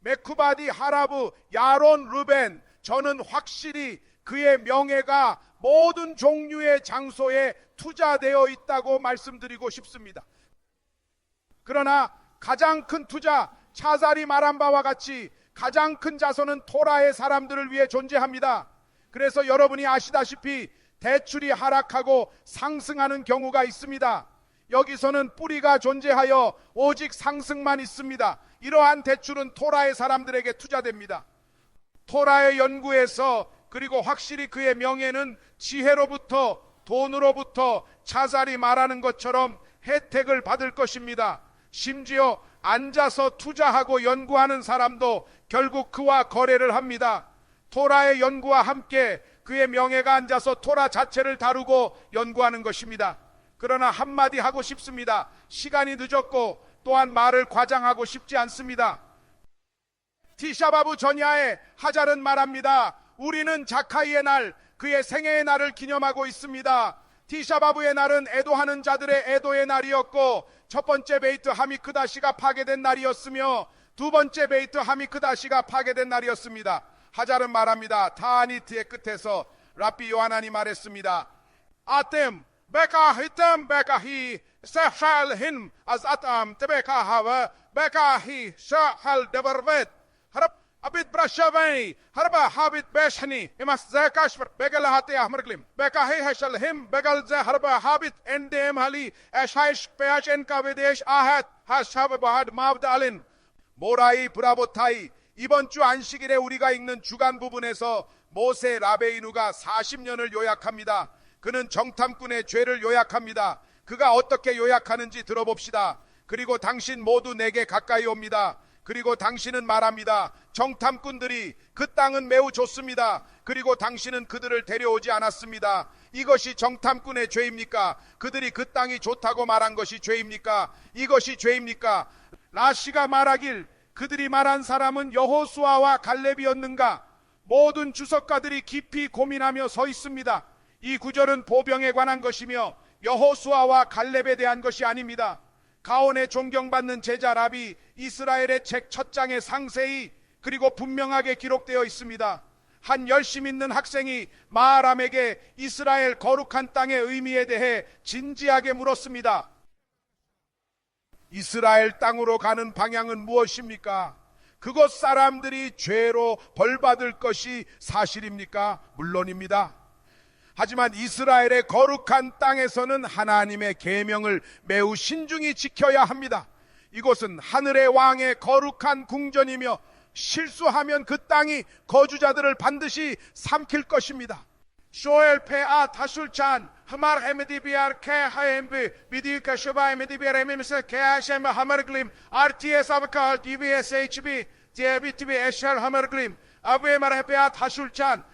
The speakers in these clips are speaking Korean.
메쿠바디 하라브 야론 르벤 저는 확실히 그의 명예가 모든 종류의 장소에 투자되어 있다고 말씀드리고 싶습니다. 그러나 가장 큰 투자 차살이 말한 바와 같이 가장 큰 자손은 토라의 사람들을 위해 존재합니다. 그래서 여러분이 아시다시피 대출이 하락하고 상승하는 경우가 있습니다. 여기서는 뿌리가 존재하여 오직 상승만 있습니다. 이러한 대출은 토라의 사람들에게 투자됩니다. 토라의 연구에서 그리고 확실히 그의 명예는 지혜로부터 돈으로부터 차살이 말하는 것처럼 혜택을 받을 것입니다. 심지어 앉아서 투자하고 연구하는 사람도 결국 그와 거래를 합니다. 토라의 연구와 함께 그의 명예가 앉아서 토라 자체를 다루고 연구하는 것입니다. 그러나 한마디 하고 싶습니다. 시간이 늦었고 또한 말을 과장하고 싶지 않습니다. 티샤바브 전야에 하잘은 말합니다. 우리는 자카이의 날, 그의 생애의 날을 기념하고 있습니다. 티샤바브의 날은 애도하는 자들의 애도의 날이었고 첫 번째 베이트 하미크다시가 파괴된 날이었으며 두 번째 베이트 하미크다시가 파괴된 날이었습니다. 하잘은 말합니다. 타니트의 끝에서 라비 요하나니 말했습니다. 아템 베카 히템 베카 히 세할 힌 아즈 아탐 테베카 하와 베카 히 샤할 데버벳 harap abit brashavai harba habit beshani imas zakashver begal hate ahmar glim beka he hashal him begal ze harba habit endem hali ashaish peach en ka videsh ahat hashab bahad mavd alin 모라이 브라보타이 이번 주 안식일에 우리가 읽는 주간 부분에서 모세 라베이누가 40년을 요약합니다. 그는 정탐꾼의 죄를 요약합니다. 그가 어떻게 요약하는지 들어봅시다. 그리고 당신 모두 내게 가까이 옵니다. 그리고 당신은 말합니다. 정탐꾼들이 그 땅은 매우 좋습니다. 그리고 당신은 그들을 데려오지 않았습니다. 이것이 정탐꾼의 죄입니까? 그들이 그 땅이 좋다고 말한 것이 죄입니까? 이것이 죄입니까? 라시가 말하길 그들이 말한 사람은 여호수아와 갈렙이었는가? 모든 주석가들이 깊이 고민하며 서 있습니다. 이 구절은 보병에 관한 것이며 여호수아와 갈렙에 대한 것이 아닙니다. 가온에 존경받는 제자 랍이 이스라엘의 책 첫 장에 상세히 그리고 분명하게 기록되어 있습니다. 한 열심 있는 학생이 마아람에게 이스라엘 거룩한 땅의 의미에 대해 진지하게 물었습니다. 이스라엘 땅으로 가는 방향은 무엇입니까? 그곳 사람들이 죄로 벌받을 것이 사실입니까? 물론입니다. 하지만 이스라엘의 거룩한 땅에서는 하나님의 계명을 매우 신중히 지켜야 합니다. 이곳은 하늘의 왕의 거룩한 궁전이며 실수하면 그 땅이 거주자들을 반드시 삼킬 것입니다. 쇼엘 페아 다술찬 흠알 헤메디비알 케 하엠비 미디유카 쇼바 헤메디비알 헤메미스 케 하셈 하머글림 RTS 아바칼 DBS HB DBTB 에샬 하머글림 아브에 마르페아 다술찬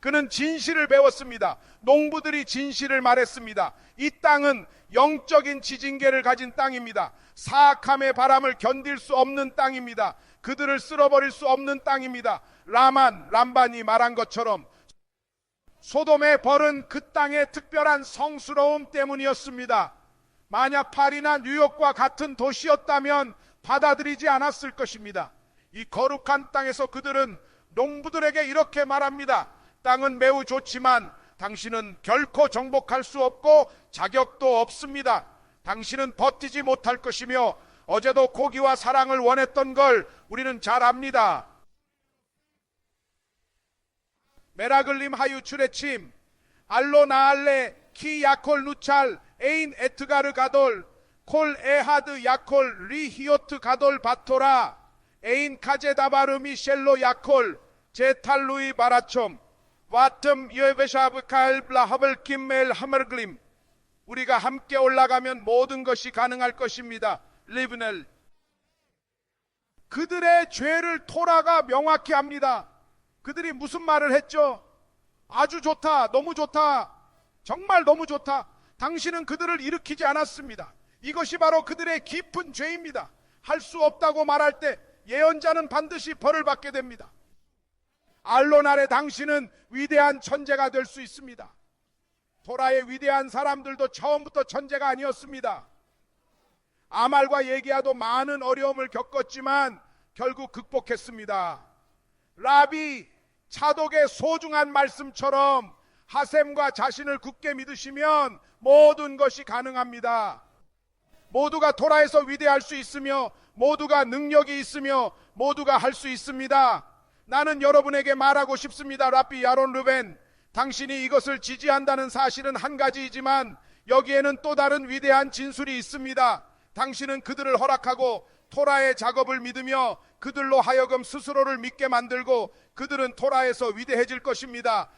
그는 진실을 배웠습니다. 농부들이 진실을 말했습니다. 이 땅은 영적인 지진계를 가진 땅입니다. 사악함의 바람을 견딜 수 없는 땅입니다. 그들을 쓸어버릴 수 없는 땅입니다. 라만, 람반이 말한 것처럼 소돔의 벌은 그 땅의 특별한 성스러움 때문이었습니다. 만약 파리나 뉴욕과 같은 도시였다면 받아들이지 않았을 것입니다. 이 거룩한 땅에서 그들은 농부들에게 이렇게 말합니다. 땅은 매우 좋지만 당신은 결코 정복할 수 없고 자격도 없습니다. 당신은 버티지 못할 것이며 어제도 고기와 사랑을 원했던 걸 우리는 잘 압니다. 메라글림 하유 추레침 알로 나알레 키 야콜 누찰 에인 에트가르 가돌 콜 에하드 야콜 리 히오트 가돌 바토라 에인 카제다바르 미셸로 야콜 제탈루이 바라촘 와텀 여베샤브 칼블라 하블 김멜 하머글림 우리가 함께 올라가면 모든 것이 가능할 것입니다. 리브넬 그들의 죄를 토라가 명확히 합니다. 그들이 무슨 말을 했죠? 아주 좋다, 너무 좋다, 정말 너무 좋다. 당신은 그들을 일으키지 않았습니다. 이것이 바로 그들의 깊은 죄입니다. 할 수 없다고 말할 때 예언자는 반드시 벌을 받게 됩니다. 알론 아래 당신은 위대한 천재가 될 수 있습니다. 토라의 위대한 사람들도 처음부터 천재가 아니었습니다. 아말과 얘기하도 많은 어려움을 겪었지만 결국 극복했습니다. 라비 차독의 소중한 말씀처럼 하셈과 자신을 굳게 믿으시면 모든 것이 가능합니다. 모두가 토라에서 위대할 수 있으며 모두가 능력이 있으며 모두가 할 수 있습니다. 나는 여러분에게 말하고 싶습니다. 라비 야론 르벤 당신이 이것을 지지한다는 사실은 한 가지이지만 여기에는 또 다른 위대한 진술이 있습니다. 당신은 그들을 허락하고 토라의 작업을 믿으며 그들로 하여금 스스로를 믿게 만들고 그들은 토라에서 위대해질 것입니다.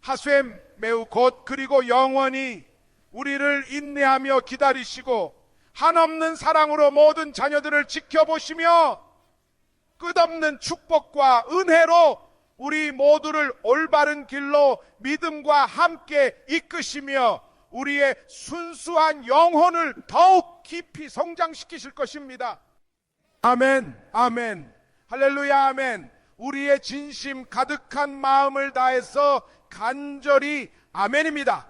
하셈 매우 곧 그리고 영원히 우리를 인내하며 기다리시고 한없는 사랑으로 모든 자녀들을 지켜보시며 끝없는 축복과 은혜로 우리 모두를 올바른 길로 믿음과 함께 이끄시며 우리의 순수한 영혼을 더욱 깊이 성장시키실 것입니다. 아멘, 아멘, 할렐루야, 아멘. 우리의 진심 가득한 마음을 다해서 간절히 아멘입니다.